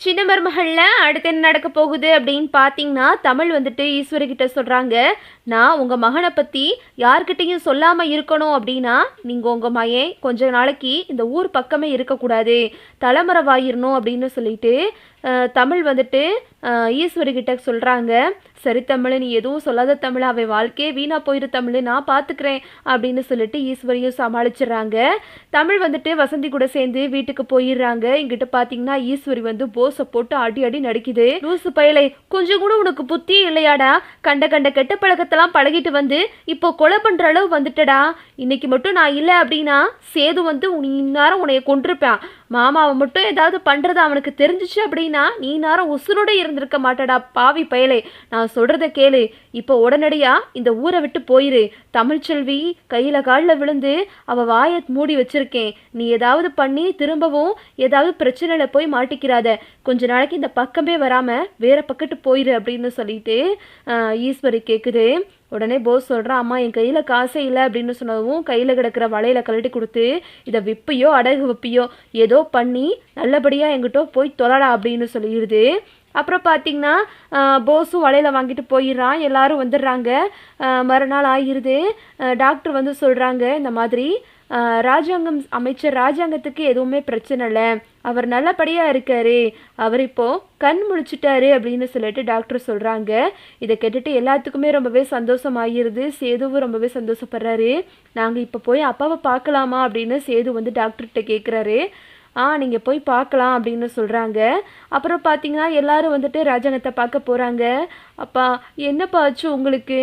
சின்ன மருமகளில் அடுத்து என்ன நடக்க போகுது அப்படின்னு பார்த்தீங்கன்னா தமிழ் வந்துட்டு ஈஸ்வரிகிட்ட சொல்கிறாங்க நான் உங்கள் மகனை பற்றி யார்கிட்டையும் சொல்லாமல் இருக்கணும் அப்படின்னா நீங்கள் உங்கள் மகன் கொஞ்ச நாளைக்கு இந்த ஊர் பக்கமே இருக்கக்கூடாது. தலைமறைவாயிரணும் அப்படின்னு சொல்லிட்டு தமிழ் வந்துட்டு ஈஸ்வரி கிட்ட சொல்கிறாங்க சரி தமிழ் நீ எதுவும் சொல்லாத தமிழ் அவன் வாழ்க்கையே வீணாக போயிரு தமிழ் நான் பார்த்துக்கிறேன் அப்படின்னு சொல்லிட்டு ஈஸ்வரியும் சமாளிச்சிடுறாங்க. தமிழ் வந்துட்டு வசந்தி கூட சேர்ந்து வீட்டுக்கு போயிடுறாங்க. இங்கிட்ட பார்த்தீங்கன்னா ஈஸ்வரி வந்து போஸை போட்டு அடி அடி நடிக்குது. லூசு பயலை கொஞ்சம் கூட உனக்கு புத்தி இல்லையாடா? கண்ட கண்ட கெட்ட பழக்கத்தெல்லாம் பழகிட்டு வந்து இப்போ கொலை பண்ணுற அளவு வந்துட்டடா. இன்னைக்கு மட்டும் நான் இல்லை அப்படின்னா சேது வந்து நீ இந்நேரம் உன்னைய கொண்டிருப்பேன் மாமாவை மட்டும் ஏதாவது பண்ணுறது அவனுக்கு தெரிஞ்சிச்சு அப்படின்னு நீ நேரம் உசுரோட இருந்திருக்க மாட்டடா பாவி பயலே. நான் சொல்கிறத கேளு. இப்போ உடனடியா இந்த ஊரை விட்டு போயிரு. தமிழ்ச்செல்வி கையில காலில் விழுந்து அவ வாயை மூடி வச்சிருக்கேன். நீ ஏதாவது பண்ணி திரும்பவும் ஏதாவது பிரச்சனையில போய் மாட்டிக்கிறாத. கொஞ்ச நாளைக்கு இந்த பக்கமே வராம வேற பக்கத்து போயிரு அப்படின்னு சொல்லிட்டு ஈஸ்வரி கேட்குது உடனே போஸ் சொல்கிறான் அம்மா என் கையில் காசே இல்லை அப்படின்னு சொன்னதும் கையில் கிடக்கிற வலையில் கழட்டி கொடுத்து இதை விப்பியோ அடகு விப்பியோ ஏதோ பண்ணி நல்லபடியாக எங்கிட்ட போய் தொலடா அப்படின்னு சொல்லிடுது. அப்புறம் பார்த்தீங்கன்னா போஸும் வலையில் வாங்கிட்டு போயிடுறான். எல்லாரும் வந்துடுறாங்க. மறுநாள் ஆகிருது டாக்டர் வந்து சொல்கிறாங்க இந்த மாதிரி ராஜாங்கம் அமைச்சர் ராஜாங்கத்துக்கு எதுவுமே பிரச்சனை இல்லை. அவர் நல்லபடியாக இருக்காரு. அவர் இப்போது கண் முழிச்சிட்டாரு அப்படின்னு சொல்லிட்டு டாக்டர் சொல்கிறாங்க இதை கேட்டுட்டு எல்லாத்துக்குமே ரொம்பவே சந்தோஷமாகிருது சேதுவும் ரொம்பவே சந்தோஷப்படுறாரு. நாங்கள் இப்போ போய் அப்பாவை பார்க்கலாமா அப்படின்னு சேது வந்து டாக்டர்கிட்ட கேட்குறாரு ஆ நீங்கள் போய் பார்க்கலாம் அப்படின்னு சொல்கிறாங்க அப்புறம் பார்த்தீங்கன்னா எல்லாரும் வந்துட்டு ராஜாங்கத்தை பார்க்க போகிறாங்க அப்பா என்னப்பா ஆச்சு உங்களுக்கு?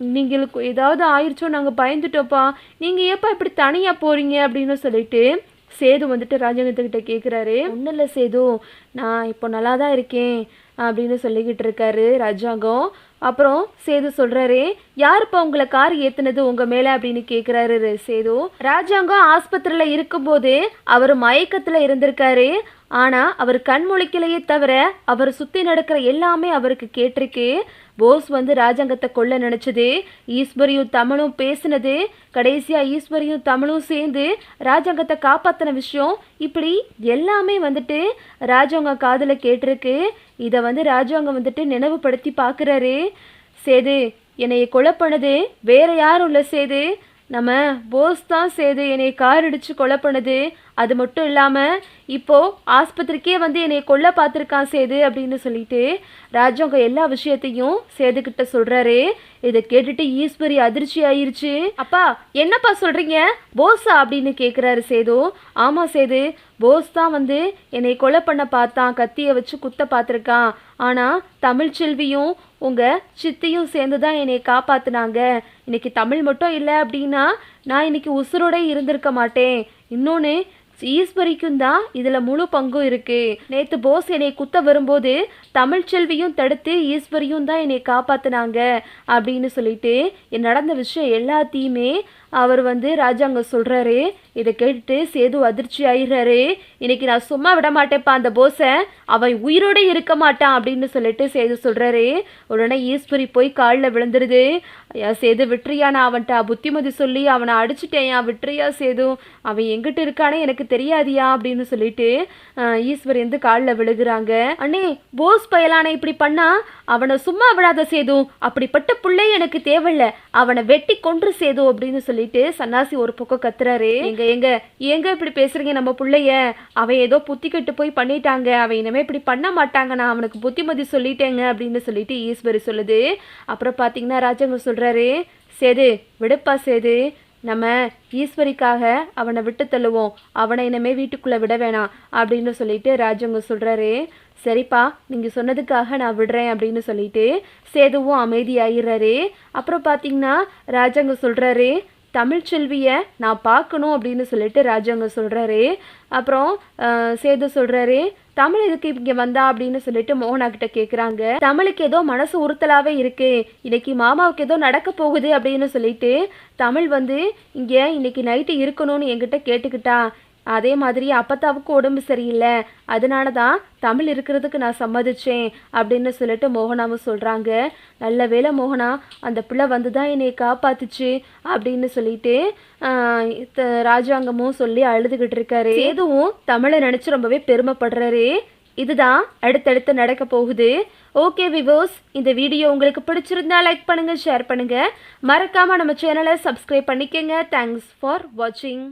நீங்களுக்கு ஏதாவது ஆயிடுச்சோ நாங்கள் பயந்துட்டோப்பா. நீங்கள் ஏப்பா இப்படி தனியாக போகிறீங்க அப்படின்னு சொல்லிட்டு சேது வந்துட்டு ராஜாங்கத்துக்கிட்ட கேட்குறாரு ஒன்றும் இல்லை சேது நான் இப்போ நல்லா தான் இருக்கேன் அப்படின்னு சொல்லிக்கிட்டு இருக்காரு ராஜாங்கம். அப்புறம் சேது சொல்றாரு யாருப்பா உங்களை கார் ஏத்துனது உங்க மேலே? அப்படின்னு கேட்குறாரு சேது. ராஜாங்கம் ஆஸ்பத்திரியில இருக்கும்போது அவர் மயக்கத்துல இருந்திருக்காரு. ஆனால் அவர் கண் முழிக்கலையே தவிர அவர் சுற்றி நடக்கிற எல்லாமே அவருக்கு கேட்டிருக்கு. போஸ் வந்து ராஜாங்கத்தை கொல்ல நினச்சது ஈஸ்வரியும் தமிழும் பேசினது கடைசியாக ஈஸ்வரியும் தமிழும் சேர்ந்து ராஜாங்கத்தை காப்பாற்றின விஷயம் இப்படி எல்லாமே வந்துட்டு ராஜாங்க காதில் கேட்டிருக்கு. இதை வந்து ராஜாங்க வந்துட்டு நினைவுபடுத்தி பார்க்குறாரு சேது என்னைய கொலை பண்ணது வேற யாரும் இல்லை சேது. நம்ம போஸ் தான் சேது என்னை கார் அடித்து கொலை பண்ணது. அது மட்டும் இல்லாமல் இப்போ ஆஸ்பத்திரிக்கே வந்து என்னை கொல்ல பார்த்துருக்கான் சேது அப்படின்னு சொல்லிட்டு ராஜாங்க எல்லா விஷயத்தையும் சேதுக்கிட்ட சொல்கிறாரு சொல்றாரு. இதை கேட்டுட்டு ஈஸ்வரி அதிர்ச்சி ஆயிருச்சு. அப்பா என்னப்பா சொல்றீங்க? போஸா? அப்படின்னு கேட்குறாரு சேது. ஆமா சேது போஸ் தான் வந்து என்னை கொலை பண்ண பார்த்தான் கத்தியை வச்சு குத்த பார்த்துருக்கான். ஆனால் தமிழ்ச்செல்வியும் உங்கள் சித்தியும் சேர்ந்து தான் என்னை காப்பாத்துனாங்க. இன்னைக்கு தமிழ் மட்டும் இல்லை அப்படின்னா நான் இன்னைக்கு உசுரோட இருந்திருக்க மாட்டேன். இன்னொன்று ஈஸ்வரிக்கும் தான் இதில் முழு பங்கும் இருக்கு. நேற்று போஸ் என்னை குத்த வரும்போது தமிழ்ச்செல்வியும் தடுத்து ஈஸ்வரியும் தான் என்னை காப்பாத்துனாங்க அப்படின்னு சொல்லிட்டு நடந்த விஷயம் எல்லாத்தையுமே அவர் வந்து ராஜாங்க சொல்கிறாரு இதை கேட்டுட்டு சேது அதிர்ச்சி ஆயிடுறாரு. இன்னைக்கு நான் சும்மா விட மாட்டேப்பா அந்த போஸை. அவன் உயிரோடு இருக்க மாட்டான் அப்படின்னு சொல்லிட்டு சேது சொல்கிறாரு உடனே ஈஸ்வரி போய் காலில் விழுந்துருது. சேது விட்டுறியா? நான் அவன்கிட்ட புத்திமதி சொல்லி அவனை அடிச்சிட்டேன். விட்டுறியா சேது? அவன் எங்கிட்ட இருக்கானே எனக்கு தெரியாதியா? அப்படின்னு சொல்லிட்டு ஈஸ்வரி வந்து காலில் விழுகுறாங்க. அண்ணே போஸ் பயலானை இப்படி பண்ணா? அவனை சும்மா விடாத சேது. அப்படிப்பட்ட பிள்ளை எனக்கு தேவையில்லை. அவனை வெட்டி கொன்று சேது அப்படின்னு சொல்லி சொல்லிட்டு சன்னாசி ஒரு பக்கம் கத்துறாரு. எங்க எங்க ஏங்க இப்படி பேசுறீங்க நம்ம பிள்ளைய? அவன் ஏதோ புத்தி கெட்டு போய் பண்ணிட்டாங்க. அவன் இனிமே இப்படி பண்ண மாட்டாங்க. நான் அவனுக்கு புத்திமதி சொல்லிட்டேங்க அப்படின்னு சொல்லிட்டு ஈஸ்வரி சொல்லுது. அப்புறம் பாத்தீங்கன்னா ராஜாங்க சொல்றாரு சேது விடுப்பா சேது. நம்ம ஈஸ்வரிக்காக அவனை விட்டு தள்ளுவோம். அவனை இனிமே வீட்டுக்குள்ள விட வேணாம் அப்படின்னு சொல்லிட்டு ராஜவங்க சொல்றாரு. சரிப்பா நீங்க சொன்னதுக்காக நான் விடுறேன் அப்படின்னு சொல்லிட்டு சேதுவும் அமைதியாயிடுறாரு. அப்புறம் பாத்தீங்கன்னா ராஜாங்க சொல்றாரு தமிழ்ச்செல்வியை நான் பார்க்கணும் அப்படின்னு சொல்லிட்டு ராஜாங்க சொல்றாரு. அப்புறம் சேது சொல்றாரு தமிழ் எதுக்கு இங்க வந்தா? அப்படின்னு சொல்லிட்டு மோகனா கிட்ட கேட்குறாங்க தமிழுக்கு ஏதோ மனசு உறுத்தலாவே இருக்கு. இன்னைக்கு மாமாவுக்கு ஏதோ நடக்க போகுது அப்படின்னு சொல்லிட்டு தமிழ் வந்து இங்கே இன்னைக்கு நைட்டு இருக்கணும்னு என்கிட்ட கேட்டுக்கிட்டா. அதே மாதிரி அப்பத்தாவுக்கு உடம்பு சரியில்லை அதனால தான் தமிழ் இருக்கிறதுக்கு நான் சம்மதிச்சேன் அப்படின்னு சொல்லிட்டு மோகனாவும் சொல்கிறாங்க நல்ல வேளை மோகனா அந்த பிள்ளை வந்து தான் என்னை காப்பாத்துச்சு அப்படின்னு சொல்லிட்டு த- ராஜாங்கமும் சொல்லி அழுதுகிட்டு இருக்காரு. எதுவும் தமிழை நினச்சி ரொம்பவே பெருமைப்படுறாரு. இதுதான் அடுத்தடுத்து நடக்க போகுது. ஓகே விவோஸ் இந்த வீடியோ உங்களுக்கு பிடிச்சிருந்தா லைக் பண்ணுங்கள் ஷேர் பண்ணுங்கள் மறக்காமல் நம்ம சேனலை சப்ஸ்கிரைப் பண்ணிக்கங்க. தேங்க்ஸ் ஃபார் வாட்சிங்